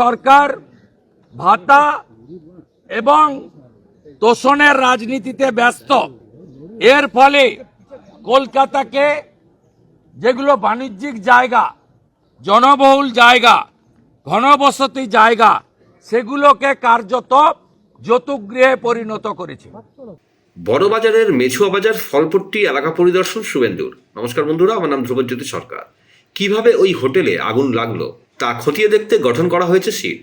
সরকার, ভাতা এবং তোষণের রাজনীতিতে ব্যস্ত। এর ফলে কলকাতাকে যেগুলো বাণিজ্যিক জায়গা, জনবহুল জায়গা, ঘনবসতি জায়গা, সেগুলোকে কার্যত যতুগৃহে পরিণত করেছে। বড়বাজারের মেছুয়া বাজার ফলপট্টি এলাকা পরিদর্শন শুভেন্দুর। নমস্কার বন্ধুরা, আমার নাম ধ্রুবজ্যোতি সরকার। কীভাবে ওই হোটেলে আগুন লাগল? তা খতিয়ে দেখতে গঠন করা হয়েছে সিট।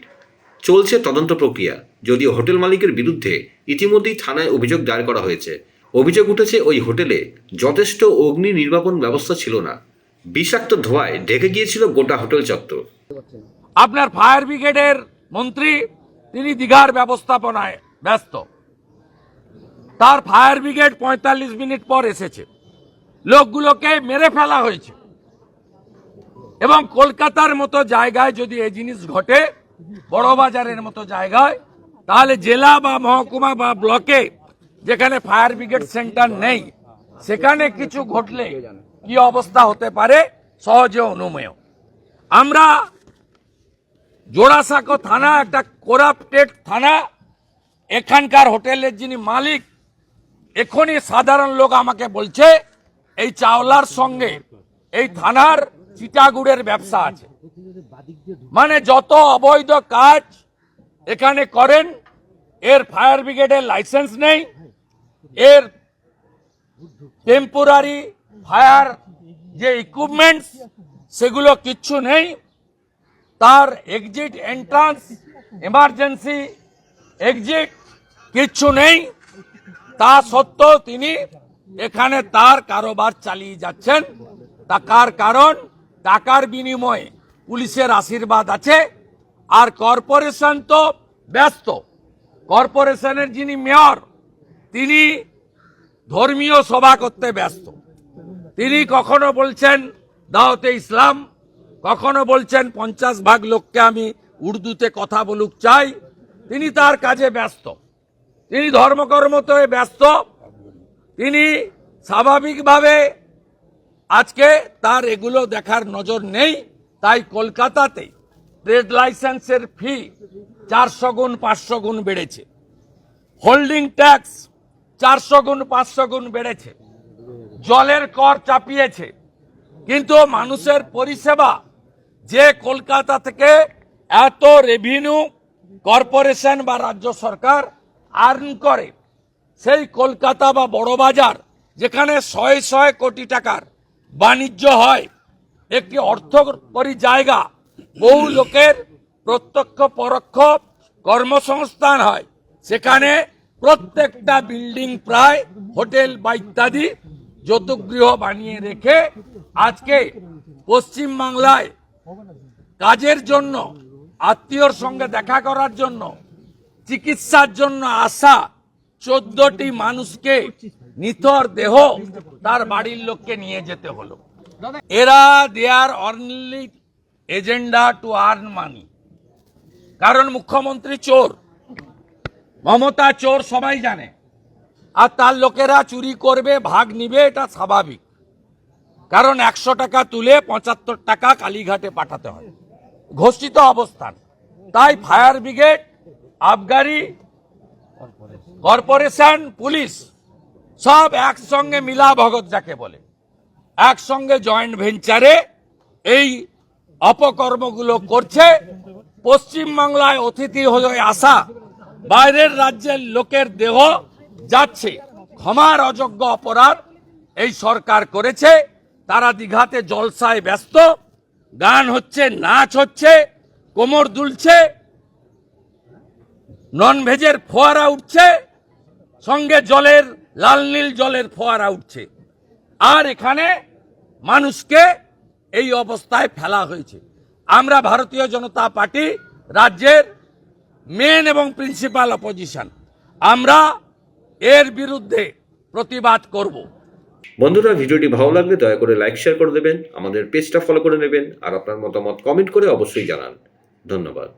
চলছে তদন্ত প্রক্রিয়া, যদিও হোটেল মালিকের বিরুদ্ধে ইতিমধ্যেই থানায় অভিযোগ দায়ের করা হয়েছে। অভিযোগ উঠেছে ওই হোটেলে যথেষ্ট অগ্নি নির্বাপন ব্যবস্থা ছিল না। বিষাক্ত ধোঁয়ায় ঢেকে গিয়েছিল গোটা হোটেল চত্বর। আপনার ফায়ার ব্রিগেডের মন্ত্রী, তিনি দীঘার ব্যবস্থাপনায় ব্যস্ত। তার ফায়ার ব্রিগেড পঁয়তাল্লিশ মিনিট পর এসেছে। লোকগুলোকে মেরে ফেলা হয়েছে। এবং কলকাতার মতো জায়গায় যদি এই জিনিস ঘটে বড়বাজারের মতো জায়গায়, তাহলে জেলা বা মহকুমা বা ব্লকে যেখানে ফায়ার ব্রিগেড সেন্টার নেই, সেখানে কিছু ঘটলে কি অবস্থা হতে পারে? সহজে অনুমেয়। আমরা জোড়াসাঁকো থানা, একটা কোরাপ্টেড থানা, এখানকার হোটেলের যিনি মালিক, এখনই সাধারণ লোক আমাকে বলছে, এই চাওলার সঙ্গে এই থানার চিটাগুড়ের ব্যবসা আছে। মানে যত অবৈধ কাজ এখানে করেন এর ফায়ার ব্রিগেডের লাইসেন্স নেই এর টেম্পোরারি ফায়ার যে ইকুইপমেন্টস সেগুলো কিচ্ছু নেই। তার এক্সিট এন্ট্রান্স এমার্জেন্সি এক্সিট কিচ্ছু নেই। তা সত্ত্বেও তিনি এখানে তার কারোবার চালিয়ে যাচ্ছেন। তা কার কারণ? টাকার বিনিময়ে পুলিশের আশীর্বাদ আছে, আর কর্পোরেশন তো ব্যস্ত। কর্পোরেশনের যিনি মেয়র, তিনি ধর্মীয় সভা করতে ব্যস্ত। তিনি কখনো বলছেন দাওতে ইসলাম কখনো বলছেন, পঞ্চাশ ভাগ লোককে আমি উর্দুতে কথা বলুক চাই তিনি তার কাজে ব্যস্ত। তিনি ধর্মকর্মতে ব্যস্ত। তিনি স্বাভাবিকভাবে আজকে তার এগুলো দেখার নজর নেই, তাই কলকাতাতে ট্রেড লাইসেন্সের ফি চারশো গুণ, পাঁচশো গুণ বেড়েছে। হোল্ডিং ট্যাক্স চারশো গুণ, পাঁচশো গুণ বেড়েছে। জলের কর চাপিয়েছে। কিন্তু মানুষের পরিষেবা যে কলকাতা থেকে এত রেভিনিউ কর্পোরেশন বা রাজ্য সরকার আর্ন করে, সেই কলকাতা বা বড়বাজার যেখানে শয়ে শয়ে কোটি টাকার বাণিজ্য হয়। একটি অর্থকরী জায়গা। বহু লোকের প্রত্যক্ষ পরোক্ষ কর্মসংস্থান হয়। সেখানে প্রত্যেকটা বিল্ডিং প্রায় হোটেল বা ইত্যাদি যতগৃহ বানিয়ে রেখে আজকে পশ্চিম বাংলায় কাজের জন্য, আত্মীয়র সঙ্গে দেখা করার জন্য, চিকিৎসার জন্য আসা চোদ্দটি মানুষকে নিথর দেহ তার বাড়ির লোককে নিয়ে যেতে হলো। এরা their only agenda to earn money কারণ মুখ্যমন্ত্রী চোর, মমতা চোর সবাই জানে। আর তার লোকেরা চুরি করবে, ভাগ নিবে, এটা স্বাভাবিক। কারণ একশো টাকা তুলে পঁচাত্তর টাকা কালীঘাটে পাঠাতে হয়। ঘোষিত অবস্থান। তাই ফায়ার ব্রিগেড, আবগারি, কর্পোরেশন, পুলিশ সব একসঙ্গে মিলা ভগত যাকে বলে। একসঙ্গে জয়েন্ট ভেঞ্চারে এই অপকর্মগুলো করছে। পশ্চিমবাংলায় অতিথি হয়ে আসা বাইরের রাজ্যের লোকের দেহ যাচ্ছে। ক্ষমার অযোগ্য অপরাধ এই সরকার করেছে। তারা দীঘাতে জলসায় ব্যস্ত। গান হচ্ছে, নাচ হচ্ছে, কোমর দুলছে। নন ভেজের ফোয়ারা উঠছে। সঙ্গে জলের লাল নীল জলের ফোয়ারা উঠছে। আর এখানে মানুষকে এই অবস্থায় ফেলা হয়েছে। আমরা ভারতীয় জনতা পার্টি রাজ্যের মেন এবং প্রিন্সিপাল অপোজিশন আমরা এর বিরুদ্ধে প্রতিবাদ করব। বন্ধুরা, ভিডিওটি ভালো লাগলে দয়া করে লাইক শেয়ার করে দেবেন। আমাদের পেজটা ফলো করে নেবেন। আর আপনার মতামত কমেন্ট করে অবশ্যই জানান। ধন্যবাদ।